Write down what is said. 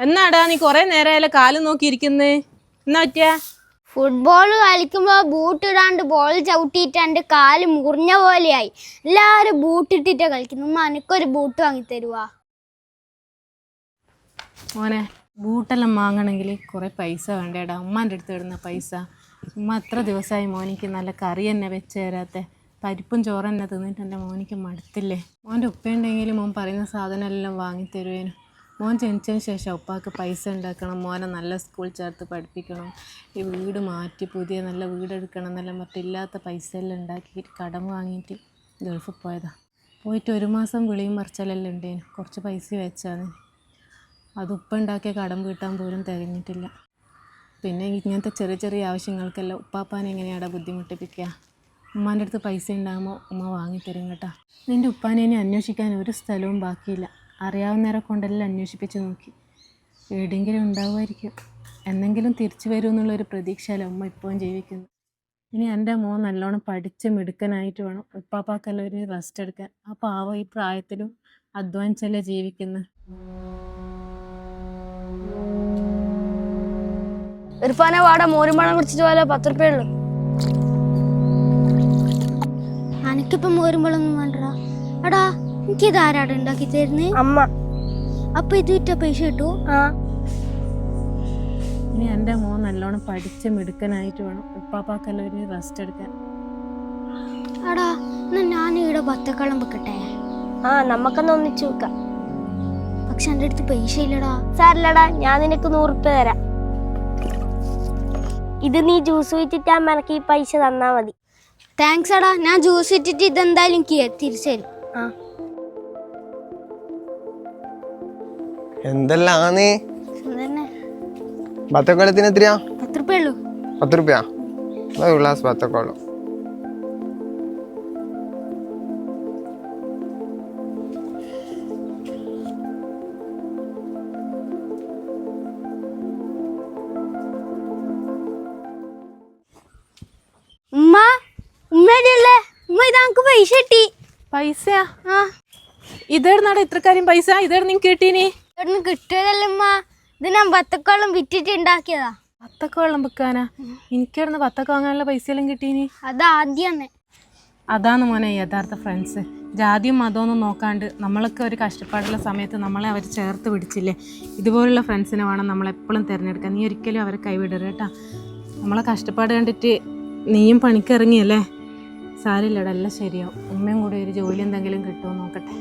എന്നാടാ നീ കൊറേ നേരമായാലും കാൽ നോക്കിയിരിക്കുന്നേ. എന്നാ പറ്റിയ? ഫുട്ബോൾ കളിക്കുമ്പോൾ ബൂട്ട് ഇടാണ്ട് ബോൾ ചവിട്ടിയിട്ടാണ്ട് കാൽ മുറിഞ്ഞ പോലെയായി. എല്ലാരും ബൂട്ട് ഇട്ടിട്ടാ കളിക്കുന്നു. ഉമ്മ എനിക്കൊരു ബൂട്ട് വാങ്ങി തരുവാ. മോനെ ബൂട്ടെല്ലാം വാങ്ങണമെങ്കിൽ കുറേ പൈസ വേണ്ടേടാ. ഉമ്മാന്റെ അടുത്ത് ഇടുന്ന പൈസ. ഉമ്മ എത്ര ദിവസമായി മോനിക്ക് നല്ല കറി തന്നെ വെച്ച് തരാത്തെ. പരിപ്പും ചോറ് തന്നെ തിന്നിട്ട് എന്റെ മോനിക്ക് മടുത്തില്ലേ? മോന്റെ ഉപ്പയുണ്ടെങ്കിൽ മോൻ പറയുന്ന സാധനം എല്ലാം വാങ്ങി തരുവേനു. മോൻ ജനിച്ചതിന് ശേഷം ഉപ്പാക്ക് പൈസ ഉണ്ടാക്കണം. മോനെ നല്ല സ്കൂൾ ചേർത്ത് പഠിപ്പിക്കണം. ഈ വീട് മാറ്റി പുതിയ നല്ല വീടെടുക്കണം എന്നെല്ലാം മറ്റില്ലാത്ത ഇല്ലാത്ത പൈസ എല്ലാം ഉണ്ടാക്കിയിട്ട് കടം വാങ്ങിയിട്ട് ഗൾഫിൽ പോയതാണ് പോയിട്ട് ഒരു മാസം വിളിയും മറിച്ചലെല്ലാം ഉണ്ടേനു. കുറച്ച് പൈസ വെച്ചാണ്. അത് ഉപ്പ ഉണ്ടാക്കിയ കടം വീട്ടാൻ പോലും തികഞ്ഞിട്ടില്ല പിന്നെ ഇങ്ങനത്തെ ചെറിയ ചെറിയ ആവശ്യങ്ങൾക്കെല്ലാം ഉപ്പാപ്പാനെ എങ്ങനെയാണ് ബുദ്ധിമുട്ടിപ്പിക്കുക? ഉമ്മാന്റെ അടുത്ത് പൈസ ഉണ്ടാകുമ്പോൾ ഉമ്മ വാങ്ങിത്തരും കേട്ടോ. നിന്റെ ഉപ്പാനെ അന്വേഷിക്കാൻ ഒരു സ്ഥലവും ബാക്കിയില്ല. അറിയാവുന്നവരെ കൊണ്ടെല്ലാം അന്വേഷിപ്പിച്ച് നോക്കി. എവിടെയെങ്കിലും ഉണ്ടാവുമായിരിക്കും. എന്നെങ്കിലും തിരിച്ചു വരും എന്നുള്ളൊരു പ്രതീക്ഷയല്ല ഉമ്മ ഇപ്പോഴും ജീവിക്കുന്നു ഇനി എന്റെ മോൻ നല്ലോണം പഠിച്ച് മിടുക്കനായിട്ട് വേണം. ഉപ്പാപ്പാക്കെല്ലാം ഒരു റെസ്റ്റ് എടുക്കാൻ. ആ പാവം ഈ പ്രായത്തിലും അധ്വാനിച്ചല്ലേ ജീവിക്കുന്നത് ഇർഫാനെ വാടാ. മോരും പണം കുടിച്ചിട്ട് പോലെ പത്ത് റുപ്യ ഉള്ളു എനിക്കിപ്പം ഒന്നും വേണ്ടടാ. എടാ എനിക്ക് ഇത് ഉണ്ടാക്കി അമ്മ. അപ്പൊ ഇത് വിറ്റ പൈസ കിട്ടൂ? ആ. ഇനി എന്റെ മോൻ നല്ലോണം പഠിച്ച് മിടുക്കനായിട്ട് വേണം. ഉപ്പാപ്പാക്കെല്ലാം ഒരു റെസ്റ്റ് എടുക്കാൻ. അടാ എന്നാ ഞാൻ ഇവിടെ ബത്തക്കളം വെക്കട്ടെ ആ നമുക്കൊന്ന് ഒന്നിച്ചു വെക്കാം. പക്ഷെ എന്റെ അടുത്ത് പൈസ ഇല്ലടാ. സാറില്ലടാ ഞാൻ നിനക്ക് നൂറുപ്യ തരാം. ഇത് നീ ജ്യൂസ് വിറ്റിട്ടാ എനിക്ക് ഈ പൈസ തന്നാ മതി. താങ്ക്സ് എടാ ഞാൻ ജ്യൂസ് വിറ്റിട്ട് ഇതെന്തായാലും എനിക്ക് തിരിച്ചു തരും. ആ. എന്തെല്ലാന്ന്? ബത്തക്കോളത്തിന് എത്രയാ? പത്ത് റുപ്യ ഒരു ഗ്ലാസ് ബത്തക്കോളം. ഉമ്മ ഉമ്മയല്ലേ പൈസ കിട്ടി. പൈസയാ? ആ. ഇതേടുന്നാടെ ഇത്ര കാര്യം പൈസ? ഇതേട് നിങ്ങൾക്ക് കിട്ടീനി? ഇവിടുന്ന് കിട്ടിയതല്ലേ ഉമ്മ ഇത് ഞാൻ പത്തക്കോളം വിറ്റിട്ട് ഉണ്ടാക്കിയതാ. പത്തൊക്കെ വെള്ളം വെക്കാനാ എനിക്കിവിടുന്ന് പത്തൊക്കെ വാങ്ങാനുള്ള പൈസ എല്ലാം കിട്ടീനി അതാദ്യം അതാണ് മോനെ യഥാർത്ഥ ഫ്രണ്ട്സ് ജാതിയും മതമൊന്നും നോക്കാണ്ട് നമ്മളൊക്കെ ഒരു കഷ്ടപ്പാടുള്ള സമയത്ത് നമ്മളെ അവർ ചേർത്ത് പിടിച്ചില്ലേ? ഇതുപോലുള്ള ഫ്രണ്ട്സിനെ വേണം നമ്മളെപ്പോഴും തിരഞ്ഞെടുക്കാൻ. നീ ഒരിക്കലും അവരെ കൈവിടരുത് കേട്ടാ. നമ്മളെ കഷ്ടപ്പാട് കണ്ടിട്ട് നീയും പണിക്കിറങ്ങിയല്ലേ സാരില്ലടാ എല്ലാം ശരിയാവും. ഉമ്മയും കൂടെ ഒരു ജോലി എന്തെങ്കിലും കിട്ടുമോ നോക്കട്ടെ.